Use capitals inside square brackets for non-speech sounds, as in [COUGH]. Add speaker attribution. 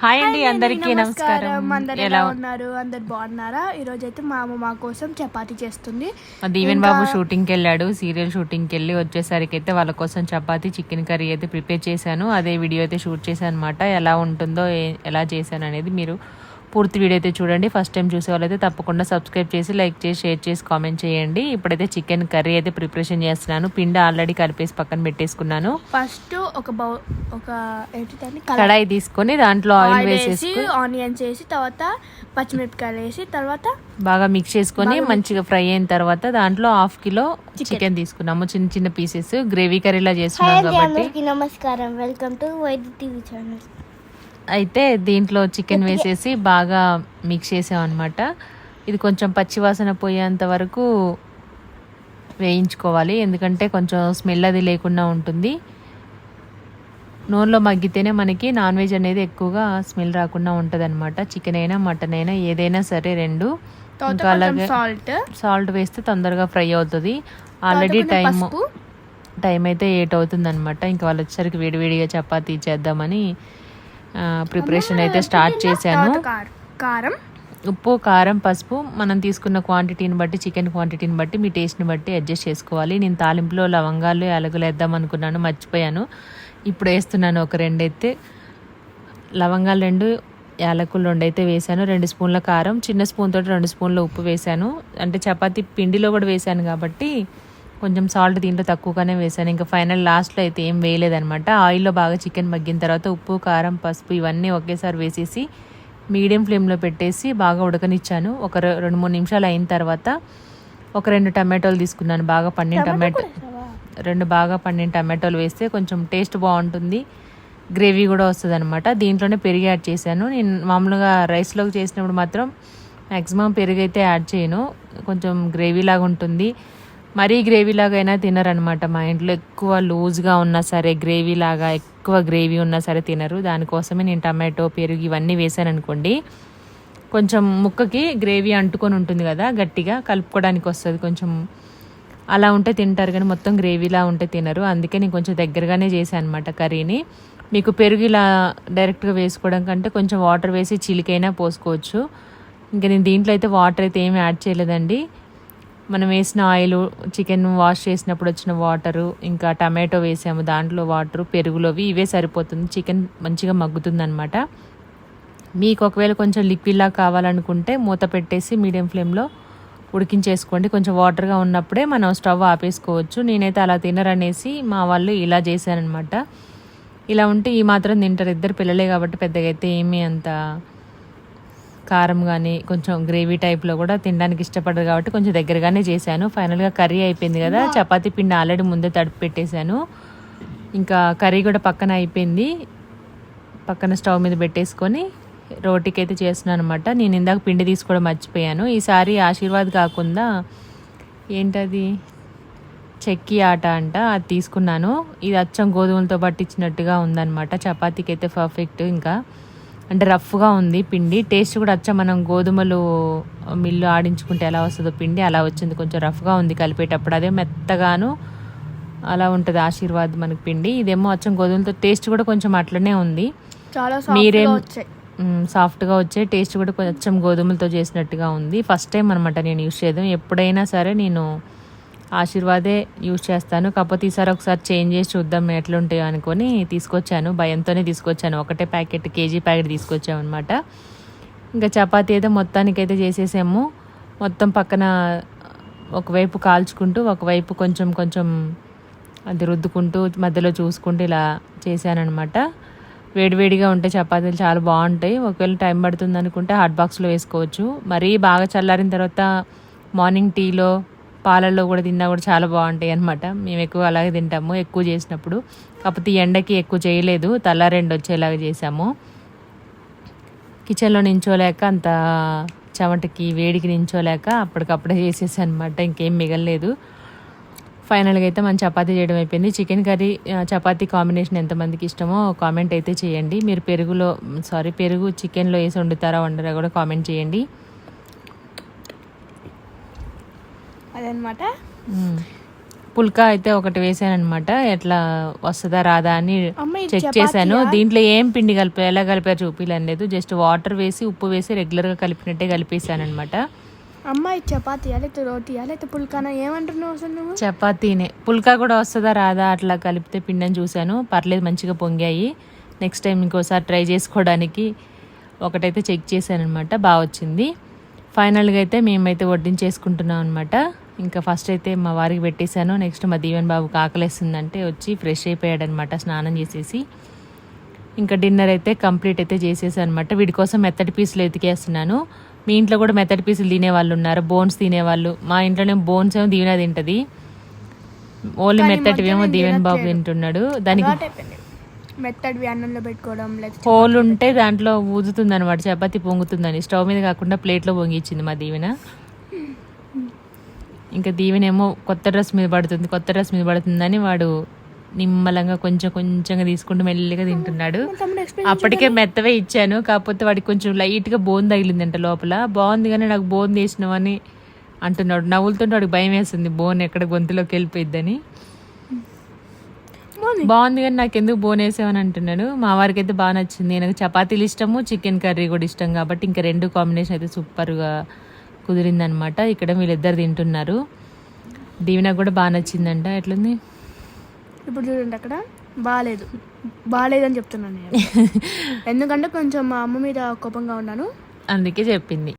Speaker 1: Hi అండి అందరికీ నమస్కారం.
Speaker 2: అందరు
Speaker 1: ఎలా
Speaker 2: ఉన్నారు? అందరు బాగున్నారా? ఈ రోజు అయితే మా అమ్మ మా కోసం చపాతీ చేస్తుంది.
Speaker 1: దీవెన్ బాబు షూటింగ్కి వెళ్ళాడు సీరియల్ షూటింగ్కి వెళ్ళి వచ్చేసరికి అయితే వాళ్ళ కోసం చపాతీ చికెన్ కర్రీ అయితే ప్రిపేర్ చేశాను. అదే వీడియో అయితే షూట్ చేశాను అనమాట ఎలా ఉంటుందో ఎలా చేశాను అనేది మీరు పూర్తి వీడియో అయితే చూడండి. ఫస్ట్ టైం చూసే వాళ్ళైతే తప్పకుండా సబ్స్క్రైబ్ చేసి లైక్ చేసి షేర్ చేసి కామెంట్ చేయండి. ఇప్పుడైతే చికెన్ కర్రీ అయితే ప్రిపరేషన్ చేస్తున్నాను. పిండి ఆల్రెడీ కలిపేసి పక్కన పెట్టేసుకున్నాను.
Speaker 2: ఫస్ట్ ఒక బౌ ఒక
Speaker 1: కడాయి తీసుకొని దాంట్లో ఆయిల్ వేసేసి
Speaker 2: వేసి ఆనియన్స్ వేసి తర్వాత పచ్చిమిరపకాయలు వేసి తర్వాత
Speaker 1: బాగా మిక్స్ చేసుకొని మంచిగా ఫ్రై అయిన తర్వాత దాంట్లో హాఫ్ కిలో చికెన్ తీసుకున్నాము. చిన్న చిన్న పీసెస్ గ్రేవీ కర్రీలా కాబట్టి
Speaker 3: అందరికీ నమస్కారం. Welcome to Vaidya TV channel
Speaker 1: అయితే దీంట్లో చికెన్ వేసేసి బాగా మిక్స్ చేసాం అనమాట ఇది కొంచెం పచ్చివాసన పోయేంత వరకు వేయించుకోవాలి. ఎందుకంటే కొంచెం స్మెల్ అది లేకుండా ఉంటుంది. నూనెలో మగ్గితేనే మనకి నాన్ వెజ్ అనేది ఎక్కువగా స్మెల్ రాకుండా ఉంటుంది అనమాట చికెన్ అయినా మటన్ అయినా ఏదైనా సరే రెండు. ఇంకా అలాగే
Speaker 2: సాల్ట్
Speaker 1: వేస్తే తొందరగా ఫ్రై అవుతుంది. ఆల్రెడీ టైం టైం అయితే ఎయిట్ అవుతుంది అనమాట ఇంకా వాళ్ళు వచ్చేసరికి వేడివేడిగా చపాతీ చేద్దామని ప్రిపరేషన్ అయితే స్టార్ట్ చేశాను.
Speaker 2: కారం
Speaker 1: ఉప్పు కారం పసుపు మనం తీసుకున్న క్వాంటిటీని బట్టి చికెన్ క్వాంటిటీని బట్టి మీ టేస్ట్ని బట్టి అడ్జస్ట్ చేసుకోవాలి. నేను తాలింపులో లవంగాలు యాలకులు వేద్దాం అనుకున్నాను మర్చిపోయాను. ఇప్పుడు వేస్తున్నాను ఒక రెండు అయితే లవంగాలు రెండు యాలకులు రెండు అయితే వేసాను రెండు స్పూన్ల కారం చిన్న స్పూన్ తోటి రెండు స్పూన్ల ఉప్పు వేసాను అంటే చపాతీ పిండిలో కూడా వేసాను కాబట్టి కొంచెం సాల్ట్ దీంట్లో తక్కువగానే వేసాను ఇంకా ఫైనల్ లాస్ట్లో అయితే ఏం వేయలేదనమాట ఆయిల్లో బాగా చికెన్ మగ్గిన తర్వాత ఉప్పు కారం పసుపు ఇవన్నీ ఒకేసారి వేసేసి మీడియం ఫ్లేమ్లో పెట్టేసి బాగా ఉడకనిచ్చాను. ఒక రెండు మూడు నిమిషాలు అయిన తర్వాత ఒక రెండు టమాటోలు తీసుకున్నాను. బాగా పండిన టమాటో రెండు బాగా పండిన టమాటోలు వేస్తే కొంచెం టేస్ట్ బాగుంటుంది. గ్రేవీ కూడా వస్తుంది అనమాట దీంట్లోనే పెరుగు యాడ్ చేశాను. నేను మామూలుగా రైస్లోకి చేసినప్పుడు మాత్రం మ్యాక్సిమం పెరుగు అయితే యాడ్ చేయను. కొంచెం గ్రేవీ లాగా ఉంటుంది. మరీ గ్రేవీ లాగా అయినా తినరనమాట మా ఇంట్లో ఎక్కువ లూజ్గా ఉన్నా సరే గ్రేవీ లాగా ఎక్కువ గ్రేవీ ఉన్నా సరే తినరు. దానికోసమే నేను టమాటో పెరుగు ఇవన్నీ వేసాను అనుకోండి కొంచెం ముక్కకి గ్రేవీ అంటుకొని ఉంటుంది కదా గట్టిగా కలుపుకోవడానికి వస్తుంది. కొంచెం అలా ఉంటే తింటారు కానీ మొత్తం గ్రేవీలా ఉంటే తినరు. అందుకే నేను కొంచెం దగ్గరగానే చేశాను అనమాట కర్రీని. మీకు పెరుగు ఇలా డైరెక్ట్గా వేసుకోవడం కంటే కొంచెం వాటర్ వేసి చిలికైనా పోసుకోవచ్చు. ఇంకా నేను దీంట్లో అయితే వాటర్ అయితే ఏమి యాడ్ చేయలేదండి. మనం వేసిన ఆయిల్ చికెన్ వాష్ చేసినప్పుడు వచ్చిన వాటరు ఇంకా టమాటో వేసాము దాంట్లో వాటరు పెరుగులోవి ఇవే సరిపోతుంది. చికెన్ మంచిగా మగ్గుతుంది అనమాట మీకు ఒకవేళ కొంచెం లిక్విడ్లా కావాలనుకుంటే మూత పెట్టేసి మీడియం ఫ్లేమ్లో ఉడికించేసుకోండి. కొంచెం వాటర్గా ఉన్నప్పుడే మనం స్టవ్ ఆపేసుకోవచ్చు. నేనైతే అలా తినరనేసి మా వాళ్ళు ఇలా చేశానమాట ఇలా ఉంటే ఈ మాత్రం తింటారు. ఇద్దరు పిల్లలే కాబట్టి పెద్దగా అయితే ఏమీ అంత కారం కానీ కొంచెం గ్రేవీ టైప్లో కూడా తినడానికి ఇష్టపడరు కాబట్టి కొంచెం దగ్గరగానే చేశాను. ఫైనల్గా కర్రీ అయిపోయింది కదా చపాతీ పిండి ఆల్రెడీ ముందే తడిపి పెట్టేశాను. ఇంకా కర్రీ కూడా పక్కన అయిపోయింది. పక్కన స్టవ్ మీద పెట్టేసుకొని రోటీకి అయితే చేస్తున్నాను అనమాట నేను ఇందాక పిండి తీసుకోవడం మర్చిపోయాను. ఈసారి ఆశీర్వాద్ కాకుండా ఏంటది? చెక్కి ఆట అంట అది తీసుకున్నాను. ఇది అచ్చం గోధుమలతో పట్టించినట్టుగా ఉందన్నమాట. చపాతీకి అయితే పర్ఫెక్ట్ ఇంకా. అంటే రఫ్గా ఉంది పిండి. టేస్ట్ కూడా అచ్చం. మనం గోధుమలు మిల్లు ఆడించుకుంటే ఎలా వస్తుందో పిండి అలా వచ్చింది. కొంచెం రఫ్గా ఉంది కలిపేటప్పుడు. అదే మెత్తగాను అలా ఉంటుంది ఆశీర్వాద్ మనకి పిండి. ఇదేమో అచ్చం గోధుమలతో టేస్ట్ కూడా కొంచెం అట్లనే ఉంది.
Speaker 2: చాలా
Speaker 1: మీరేం
Speaker 2: సాఫ్ట్గా
Speaker 1: వచ్చే టేస్ట్ కూడా కొంచెం గోధుమలతో చేసినట్టుగా ఉంది. ఫస్ట్ టైం అనమాట నేను యూస్ చేయడం. ఎప్పుడైనా సరే నేను ఆశీర్వాదే యూజ్ చేస్తాను. కాకపోతే ఈసారి ఒకసారి చేంజ్ చేసి చూద్దాం ఎట్లుంటాయో అనుకొని తీసుకొచ్చాను. భయంతోనే తీసుకొచ్చాను. ఒకటే ప్యాకెట్ కేజీ ప్యాకెట్ తీసుకొచ్చాము అనమాట ఇంకా చపాతీ అయితే మొత్తానికైతే చేసేసాము. మొత్తం పక్కన ఒకవైపు కాల్చుకుంటూ ఒకవైపు కొంచెం కొంచెం అది రుద్దుకుంటూ మధ్యలో చూసుకుంటూ ఇలా చేశానమాట వేడివేడిగా ఉంటే చపాతీలు చాలా బాగుంటాయి. ఒకవేళ టైం పడుతుంది అనుకుంటే హాట్ బాక్స్లో వేసుకోవచ్చు. మరీ బాగా చల్లారిన తర్వాత మార్నింగ్ టీలో పాలల్లో కూడా తిన్నా కూడా చాలా బాగుంటాయి అనమాట మేము ఎక్కువ అలాగే తింటాము ఎక్కువ చేసినప్పుడు. కాకపోతే ఎండకి ఎక్కువ చేయలేదు తెల్లారెండు వచ్చేలాగా చేసాము కిచెన్లో నించోలేక అంత చెమటకి వేడికి నించోలేక అప్పటికప్పుడే చేసేసాను అనమాట ఇంకేం మిగలలేదు. ఫైనల్గా అయితే మన చపాతీ చేయడం అయిపోయింది. చికెన్ కర్రీ చపాతీ కాంబినేషన్ ఎంతమందికి ఇష్టమో కామెంట్ అయితే చేయండి. మీరు పెరుగులో సారీ పెరుగు చికెన్లో వేసి వండుతారా వండరా కూడా కామెంట్ చేయండి.
Speaker 2: అదనమాట.
Speaker 1: మ్మ్. పుల్కా అయితే ఒకటి వేసాను అనమాట ఎట్లా వస్తుందా రాదా అని చెక్? చేశాను. దీంట్లో ఏం పిండి కలిపా ఎలా కలిపారు చూపించలేదు లేదు జస్ట్ వాటర్ వేసి ఉప్పు వేసి రెగ్యులర్గా కలిపినట్టే కలిపేసాను అనమాట
Speaker 2: అమ్మాయి చపాతీయా లేకపోతే రోటీయా లేకపోతే పుల్కానా? ఏమంటున్నావు అసలు నువ్వు?
Speaker 1: చపాతీనే. పుల్కా కూడా వస్తుందా రాదా? అట్లా కలిపితే పిండి అని చూశాను. పర్లేదు మంచిగా పొంగాయి. నెక్స్ట్ టైం ఇంకోసారి ట్రై చేసుకోవడానికి ఒకటైతే చెక్ చేశాను అనమాట బాగా వచ్చింది. ఫైనల్గా అయితే మేమైతే వడ్డించేసుకుంటున్నాం అనమాట ఇంకా ఫస్ట్ అయితే మా వారికి పెట్టేశాను. నెక్స్ట్ మా దీవెన్ బాబుకి ఆకలేస్తుందంటే వచ్చి ఫ్రెష్ అయిపోయాడు అనమాట స్నానం చేసేసి. ఇంకా డిన్నర్ అయితే కంప్లీట్ అయితే చేసేసాను అనమాట వీడి కోసం మెత్తటి పీసులు ఎతికేస్తున్నాను మీ ఇంట్లో కూడా మెత్తటి పీసులు తినేవాళ్ళు ఉన్నారు బోన్స్ తినేవాళ్ళు. మా ఇంట్లోనే బోన్స్ ఏమో దీవెన తింటది. ఓన్లీ
Speaker 2: కానీ
Speaker 1: మెత్తటివి ఏమో
Speaker 2: మధ్య నేను
Speaker 1: దీవెన్ బాబు. తింటున్నాడు. దానికి.
Speaker 2: మెత్తడివి అన్నంలో పెట్టుకోవడం
Speaker 1: హోల్ ఉంటే దాంట్లో ఊదుతుంది అనమాట చపాతి పొంగుతుందని. స్టవ్ మీద కాకుండా ప్లేట్లో పొంగిచ్చింది మా దీవెన. ఇంకా దీవెనేమో కొత్త డ్రెస్ మీద పడుతుంది కొత్త డ్రెస్ మీద పడుతుందని వాడు నిమ్మలంగా కొంచెం కొంచెంగా తీసుకుంటూ మెల్లిగా తింటున్నాడు. అప్పటికే మెత్తవే ఇచ్చాను కాకపోతే వాడికి కొంచెం లైట్గా బోన్ తగిలిందంట లోపల. బాగుంది కానీ నాకు బోన్ తీసినావని అంటున్నాడు. నవ్వులుతుంటే వాడికి భయం వేస్తుంది బోన్ ఎక్కడ గొంతులోకి వెళ్ళిపోయిద్దని.
Speaker 2: బాగుంది.
Speaker 1: బాగుంది కానీ నాకు ఎందుకు బోన్ వేసావని అంటున్నాడు. మా వారికి అయితే బాగా నచ్చింది. నాకు చపాతీలు ఇష్టము చికెన్ కర్రీ కూడా ఇష్టం కాబట్టి ఇంకా రెండు కాంబినేషన్ అయితే సూపర్గా కుదిరిందనమాట. ఇక్కడ వీళ్ళిద్దరు తింటున్నారు. దీవెన కూడా బాగా నచ్చిందంట. ఎట్లుంది?
Speaker 2: ఇప్పుడు చూడండి అక్కడ. బాగాలేదు బాగాలేదని చెప్తున్నాను నేను. [LAUGHS] ఎందుకంటే కొంచెం మా అమ్మ మీద కోపంగా ఉన్నాను.
Speaker 1: అందుకే చెప్పింది.